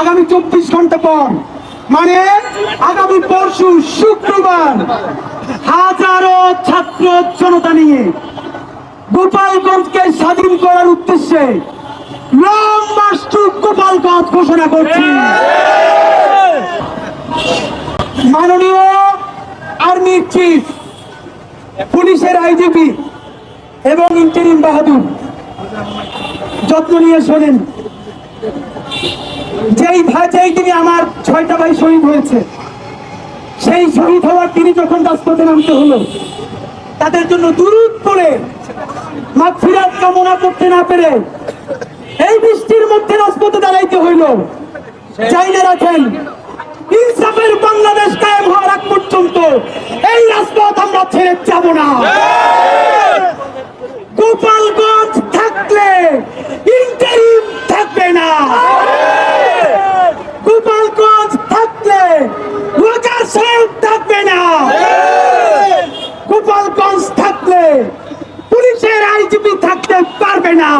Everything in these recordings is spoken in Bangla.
আগামী চব্বিশ ঘণ্টা পর। মানে আগামী পরশু শুক্রবার হাজারো ছাত্র জনতা নিয়ে গোপালগঞ্জকে স্বাধীন করার উদ্দেশ্যে লং মার্চ টু গোপালগঞ্জ ঘোষণা করছি। মাননীয় আর্মি চিফ, পুলিশের আইজিপি এবং ইন্টারিম বাহাদুর। যত্ন নিয়ে শোনেন। যেই ভাই দিনে আমার ছয়টা ভাই শহীদ হয়েছে, সেই শহীদ হওয়ার তিনি যখন রাজপথে নামতে হলো, তাদের জন্য দূরত পড়ে মাগফিরাত কামনা করতে না পেরে এই বৃষ্টির মধ্যে রাজপথে দাঁড়াইতে হইল। চাই না রাখেন, ইনসাফের বাংলাদেশ কায়েম হওয়ার আগ পর্যন্ত এই রাজপথ আমরা ছেড়ে যাব না। গোপালগঞ্জ থাকলে ইন্টারিম থাকবে না গোপালগঞ্জ থাকলে রোজার সাহেব থাকবে না গোপালগঞ্জ থাকলে পুলিশের আইজিপি থাকতে পারবে না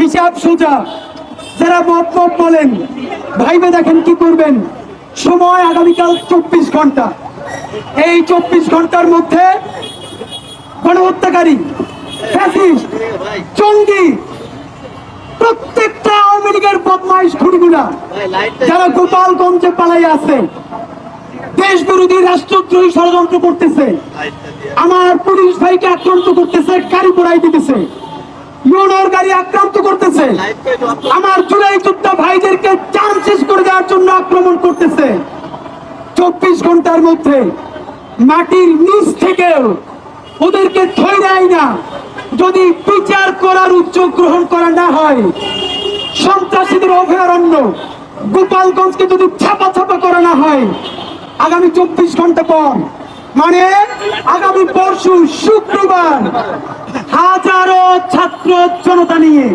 হিসাব সোজা। যারা মত মত বলেন, ভাইবে দেখেন কি করবেন? সময় আগামীকাল চব্বিশ ঘণ্টা। এই চব্বিশ ঘণ্টার মধ্যে গণহত্যাকারী জঙ্গি, প্রত্যেকটা আওয়ামী লীগের বদমাইশ খুনিগুলা, যারা গোপালগঞ্জে পালাই আছে দেশ বিরোধী রাষ্ট্রদ্রোহী ষড়যন্ত্র করতেছে, আমার পুলিশ ভাইকে আক্রান্ত করতেছে কারি পোড়াই দিতেছে। ইউনোর গাড়ি আক্রান্ত করতেছে। আমার জুলাই যোদ্ধা ভাইদেরকে চান শেষ করে দেওয়ার জন্য আক্রমণ করতেছে। চব্বিশ ঘণ্টার মধ্যে মাটির নিচ থেকেও ওদেরকে ধরে দেয় না। যদি বিচার করার উদ্যোগ গ্রহণ করা না হয়, সন্ত্রাসীদের অভয়ারণ্য গোপালগঞ্জকে যদি ছাপা ছাপা করা না হয়, আগামী চব্বিশ ঘণ্টা পর মানে আগামী পরশু শুক্রবার হাজারো ছাত্র জনতা নিয়ে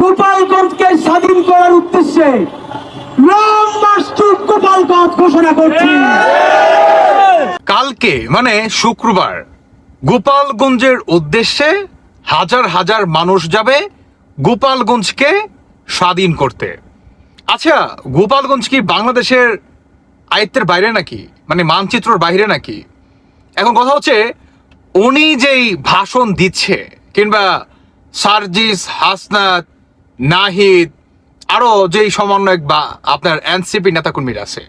গোপালগঞ্জকে স্বাধীন করার উদ্দেশ্যে লং মার্চ টু গোপালগঞ্জ ঘোষণা করছি। কালকে মানে শুক্রবার, গোপালগঞ্জের উদ্দেশ্যে হাজার হাজার মানুষ যাবে গোপালগঞ্জকে স্বাধীন করতে। আচ্ছা গোপালগঞ্জ কি বাংলাদেশের আয়ত্তের বাইরে নাকি? মানে মানচিত্রর বাইরে নাকি? এখন কথা হচ্ছে, উনি যেই ভাষণ দিচ্ছে, কিংবা সার্জিস, হাসনাত, নাহিদ আরও যেই সমন্বয়ক বা আপনার এনসিপি নেতাকর্মীরা আছে,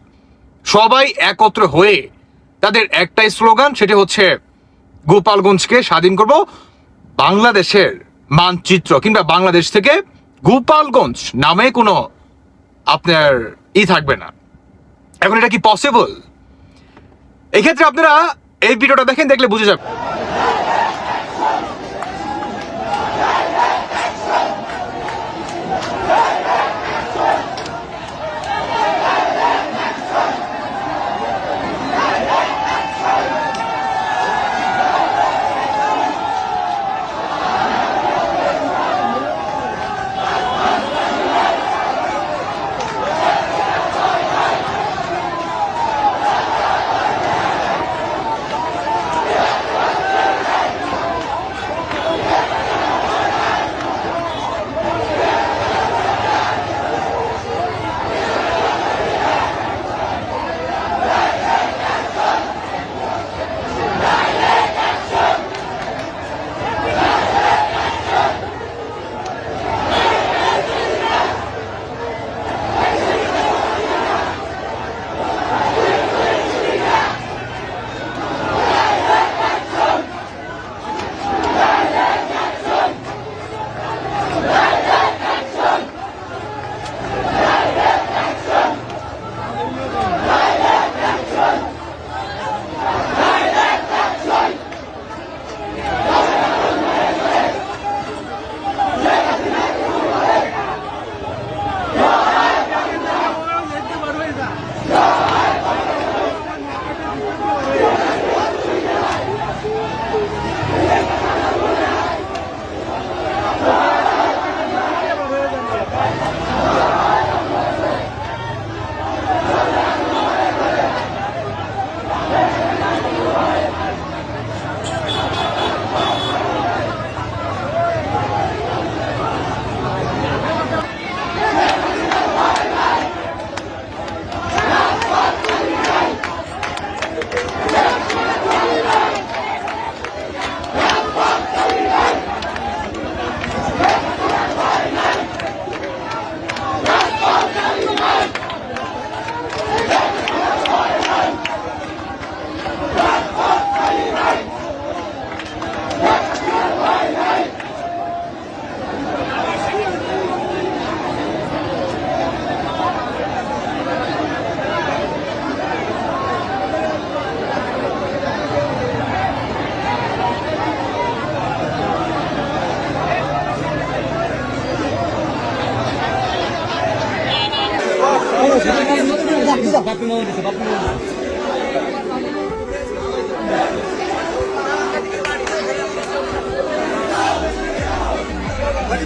সবাই একত্র হয়ে তাদের একটাই স্লোগান, সেটি হচ্ছে গোপালগঞ্জকে স্বাধীন করব বাংলাদেশের মানচিত্র, কিংবা বাংলাদেশ থেকে গোপালগঞ্জ নামে কোনো আপনার ই থাকবে না। এখন এটা কি পসিবল এক্ষেত্রে আপনারা এই ভিডিওটা দেখেন দেখলে বুঝে যাবে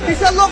বিশাল লোক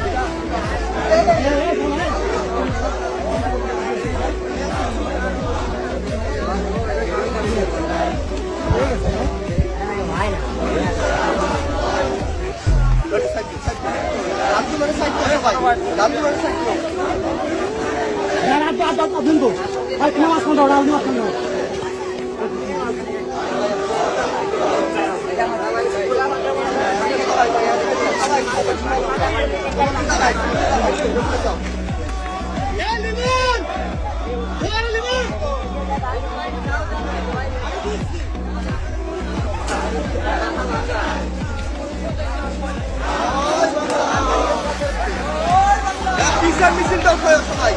মিছিলটা সবাই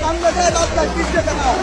সামনে যায় রাস্তায় পিছিয়ে দেখাও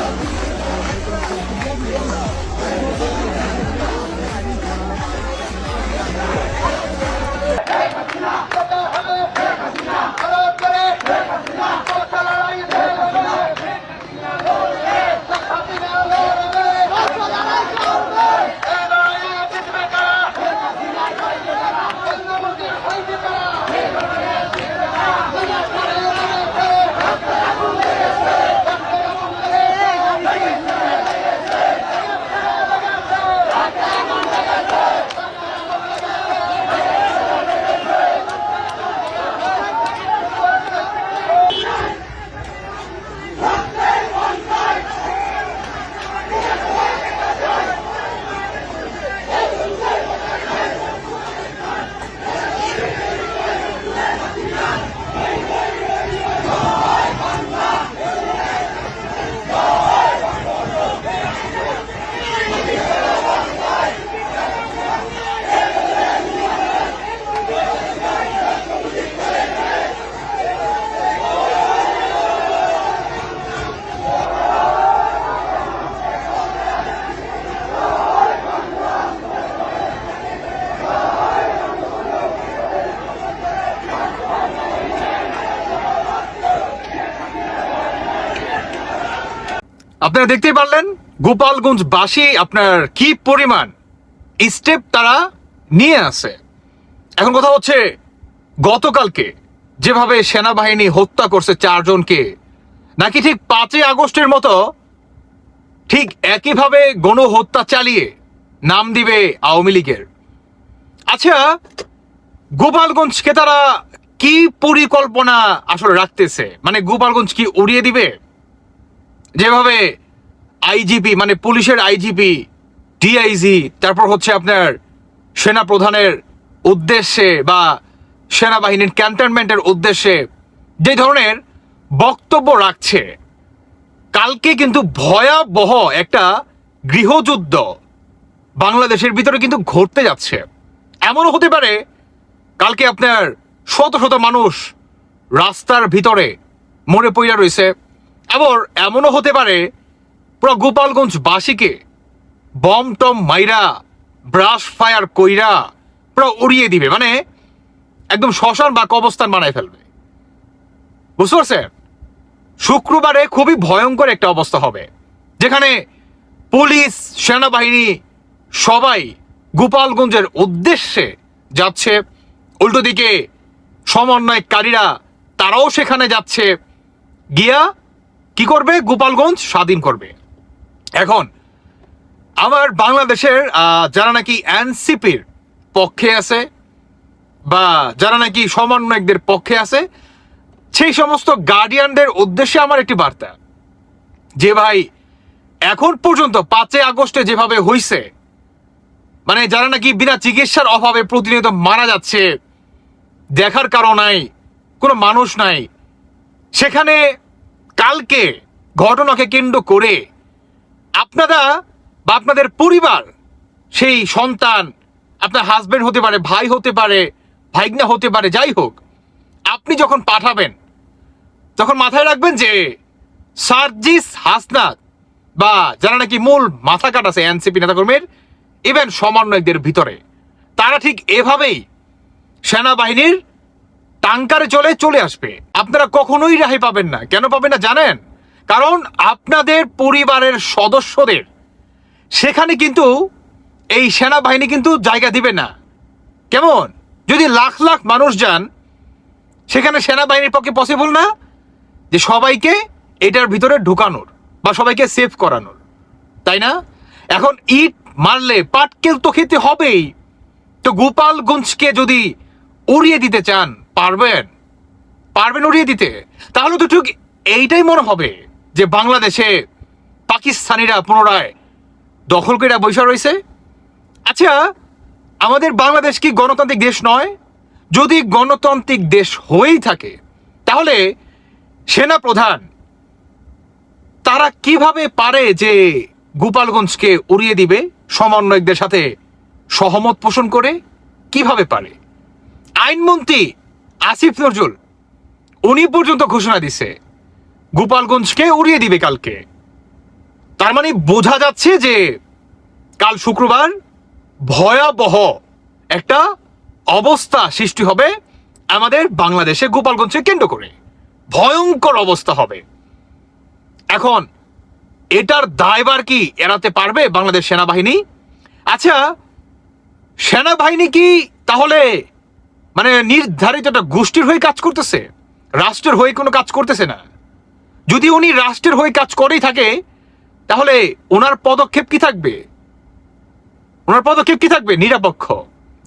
আপনারা দেখতেই পারলেন, গোপালগঞ্জ বাসী আপনার কি পরিমাণ স্টেপ তারা নিয়ে আছে। এখন কথা হচ্ছে, গতকালকে যেভাবে সেনাবাহিনী হত্যা করছে চারজনকে, নাকি ঠিক পাঁচই আগস্টের মতো ঠিক একইভাবে গণহত্যা চালিয়ে নাম দিবে আওয়ামী লীগের। আচ্ছা গোপালগঞ্জকে তারা কি পরিকল্পনা আসলে রাখতেছে? মানে গোপালগঞ্জ কি উড়িয়ে দিবে? যেভাবে আইজিপি মানে পুলিশের আইজিপি ডিআইজি তারপর হচ্ছে আপনার সেনা প্রধানের উদ্দেশ্যে বা সেনাবাহিনীর ক্যান্টনমেন্টের উদ্দেশ্যে যে ধরনের বক্তব্য রাখছে, কালকে কিন্তু ভয়াবহ একটা গৃহযুদ্ধ বাংলাদেশের ভিতরে কিন্তু ঘটতে যাচ্ছে। এমনও হতে পারে কালকে আপনার শত শত মানুষ রাস্তার ভিতরে মরে পইয়া রয়েছে। আবার এমনও হতে পারে, পুরো গোপালগঞ্জ বাসীকে বম টম মাইরা, ব্রাশ ফায়ার কইরা পুরো উড়িয়ে দিবে মানে একদম শ্মশান বা কবস্থান বানায় ফেলবে। বুঝতে পারছেন? শুক্রবারে খুবই ভয়ঙ্কর একটা অবস্থা হবে, যেখানে পুলিশ, সেনাবাহিনী সবাই গোপালগঞ্জের উদ্দেশ্যে যাচ্ছে। উল্টো দিকে সমন্বয়কারীরা, তারাও সেখানে যাচ্ছে। গিয়া কি করবে? গোপালগঞ্জ স্বাধীন করবে। এখন, আমার বাংলাদেশের যারা নাকি এনসিপির পক্ষে আছে বা যারা নাকি সমন্বয়কদের পক্ষে আছে, সেই সমস্ত গার্ডিয়ানদের উদ্দেশ্যে আমার একটি বার্তা। যে ভাই, এখন পর্যন্ত পাঁচই আগস্টে যেভাবে হইছে মানে যারা নাকি বিনা চিকিৎসার অভাবে প্রতিনিয়ত মারা যাচ্ছে, দেখার কারণ নাই, কোনো মানুষ নাই, সেখানে কালকে ঘটনাকে কেন্দ্র করে আপনারা বা আপনাদের পরিবার, সেই সন্তান, আপনার হাজবেন্ড হতে পারে, ভাই হতে পারে, ভাইগনা হতে পারে, যাই হোক, আপনি যখন পাঠাবেন, তখন মাথায় রাখবেন যে সার্জিস হাসনাত বা যারা নাকি মূল মাথা কাটাছে এনসিপি নেতাকর্মীর ইভেন সমন্বয়কদের ভিতরে, তারা ঠিক এভাবেই সেনাবাহিনীর টাঙ্কারে চলে চলে আসবে। আপনারা কখনোই রেহাই পাবেন না। কেন পাবেন না জানেন? কারণ আপনাদের পরিবারের সদস্যদের। সেখানে কিন্তু এই সেনাবাহিনী কিন্তু জায়গা দিবে না। কেমন? যদি লাখ লাখ মানুষ যান, সেখানে সেনাবাহিনীর পক্ষে পসিবল না? যে সবাইকে এটার ভিতরে ঢুকানোর বা সবাইকে সেভ করানোর। তাই না? এখন ইট মারলে পাটকেল তো খেতে হবেই। তো গোপালগঞ্জকে যদি উড়িয়ে দিতে চান পারবেন? পারবেন উড়িয়ে দিতে? তাহলে তো ঠিক এইটাই মনে হবে যে বাংলাদেশে পাকিস্তানিরা পুনরায় দখল করে বৈশা রয়েছে। আচ্ছা আমাদের বাংলাদেশ কি গণতান্ত্রিক দেশ নয়? যদি গণতান্ত্রিক দেশ হয়েই থাকে, তাহলে সেনা প্রধান তারা কীভাবে পারে যে গোপালগঞ্জকে উড়িয়ে দিবে, সমন্বয়কদের সাথে সহমত পোষণ করে? কীভাবে পারে? আইনমন্ত্রী আসিফ নজরুল, উনি পর্যন্ত ঘোষণা দিছে, গোপালগঞ্জকে উড়িয়ে দিবে কালকে। তার মানে বোঝা যাচ্ছে যে কাল শুক্রবার ভয়াবহ একটা অবস্থা সৃষ্টি হবে আমাদের বাংলাদেশে গোপালগঞ্জকে কেন্দ্র করে। ভয়ঙ্কর অবস্থা হবে। এখন এটার দায়বার কি এড়াতে পারবে বাংলাদেশ সেনাবাহিনী? আচ্ছা সেনাবাহিনী কি তাহলে মানে নির্ধারিত একটা গোষ্ঠীর হয়ে কাজ করতেছে। রাষ্ট্রের হয়ে কোনো কাজ করতেছে না। যদি উনি রাষ্ট্রের হয়ে কাজ করেই থাকে, তাহলে ওনার পদক্ষেপ কি থাকবে? ওনার পদক্ষেপ কি থাকবে? নিরপেক্ষ।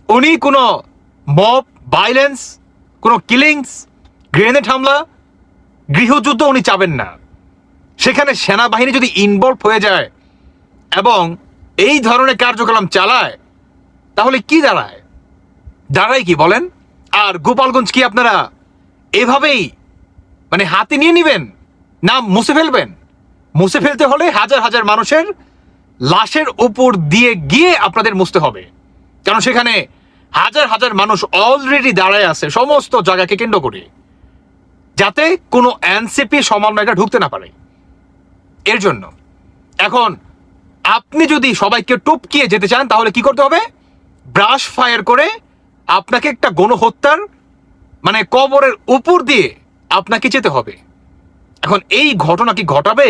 উনি কোনো মব ভাইলেন্স কোনো কিলিংস গ্রেনেড হামলা, গৃহযুদ্ধ উনি চাবেন না। সেখানে সেনাবাহিনী যদি ইনভলভ হয়ে যায় এবং এই ধরনের কার্যক্রম চালায়, তাহলে কি দাঁড়ায়? দাঁড়ায় কি বলেন? আর গোপালগঞ্জ কি আপনারা এভাবেই মানে হাতে নিয়ে নেবেন না মুছে ফেলবেন? মুছে ফেলতে হলে হাজার হাজার মানুষের লাশের উপর দিয়ে গিয়ে আপনাদের মুছতে হবে। কারণ সেখানে হাজার হাজার মানুষ অলরেডি দাঁড়ায় আছে, সমস্ত জায়গাকে কেন্দ্র করে, যাতে কোনো এনসিপি সমন্বয়টা ঢুকতে না পারে। এর জন্য এখন আপনি যদি সবাইকে টপকিয়ে যেতে চান, তাহলে কি করতে হবে? ব্রাশ ফায়ার করে আপনাকে একটা গণহত্যার মানে কবরের উপর দিয়ে আপনাকে যেতে হবে। এখন এই ঘটনা কি ঘটাবে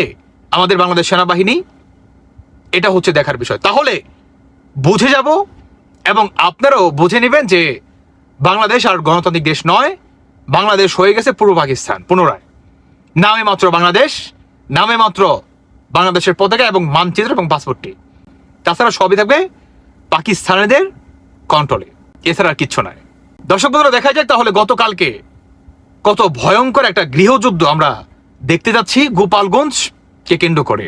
আমাদের বাংলাদেশ সেনাবাহিনী? এটা হচ্ছে দেখার বিষয়। তাহলে বুঝে যাব এবং আপনারাও বুঝে নেবেন যে বাংলাদেশ আর গণতান্ত্রিক দেশ নয়, বাংলাদেশ হয়ে গেছে পূর্ব পাকিস্তান, পুনরায়। নামে মাত্র বাংলাদেশ, নামে মাত্র বাংলাদেশের পতাকা এবং মানচিত্র এবং পাসপোর্টটি। তাছাড়া সবই থাকবে পাকিস্তানিদের কন্ট্রোলে এছাড়া আর কিচ্ছু নয় দর্শক বন্ধুরা, দেখা যায় তাহলে গতকালকে কত ভয়ঙ্কর একটা গৃহযুদ্ধ আমরা দেখতে যাচ্ছি গোপালগঞ্জকে কেন্দ্র করে।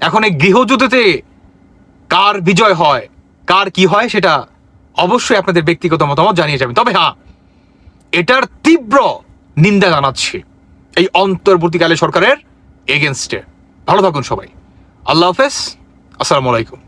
এখন এই গৃহযুদ্ধতে কার বিজয় হয়, কার কি হয় সেটা অবশ্যই আপনাদের ব্যক্তিগত মতামত জানিয়ে যাবেন। তবে হ্যাঁ এটার তীব্র নিন্দা জানাচ্ছি এই অন্তর্বর্তীকালে সরকারের এগেনস্টে। ভালো থাকুন সবাই। আল্লাহ হাফেজ। আসসালামু আলাইকুম।